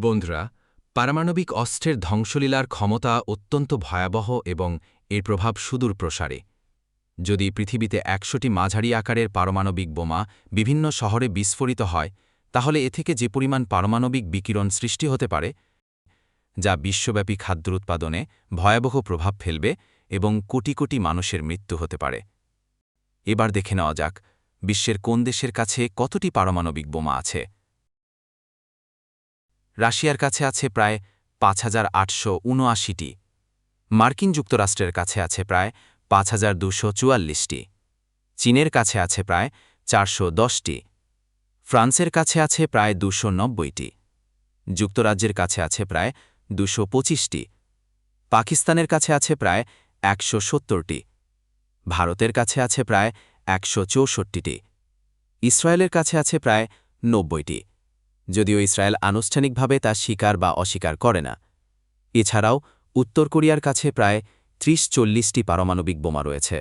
বন্ধুরা, পারমাণবিক অস্ত্রের ধ্বংসলীলার ক্ষমতা অত্যন্ত ভয়াবহ এবং এর প্রভাব সুদূর প্রসারে। যদি পৃথিবীতে একশোটি মাঝারি আকারের পারমাণবিক বোমা বিভিন্ন শহরে বিস্ফোরিত হয়, তাহলে এ থেকে যে পরিমাণ পারমাণবিক বিকিরণ সৃষ্টি হতে পারে, যা বিশ্বব্যাপী খাদ্য উৎপাদনে ভয়াবহ প্রভাব ফেলবে এবং কোটি কোটি মানুষের মৃত্যু হতে পারে। এবার দেখে নেওয়া যাক বিশ্বের কোন দেশের কাছে কতটি পারমাণবিক বোমা আছে। রাশিয়ার কাছে আছে প্রায় পাঁচ হাজার আটশো উনআশিটি। মার্কিন যুক্তরাষ্ট্রের কাছে আছে প্রায় পাঁচ হাজার দুশো চুয়াল্লিশটি। চীনের কাছে আছে প্রায় চারশো দশটি। ফ্রান্সের কাছে আছে প্রায় দুশো নব্বইটি। যুক্তরাজ্যের কাছে আছে প্রায় দুশো পঁচিশটি। পাকিস্তানের কাছে আছে প্রায় একশো সত্তরটি। ভারতের কাছে আছে প্রায় একশো চৌষট্টিটি। ইসরায়েলের কাছে আছে প্রায় নব্বইটি। যদিও ইসরায়েল আনুষ্ঠানিকভাবে তা স্বীকার বা অস্বীকার করে না। এছাড়াও, উত্তর কোরিয়ার কাছে প্রায় ত্রিশ চল্লিশটি পারমাণবিক বোমা রয়েছে।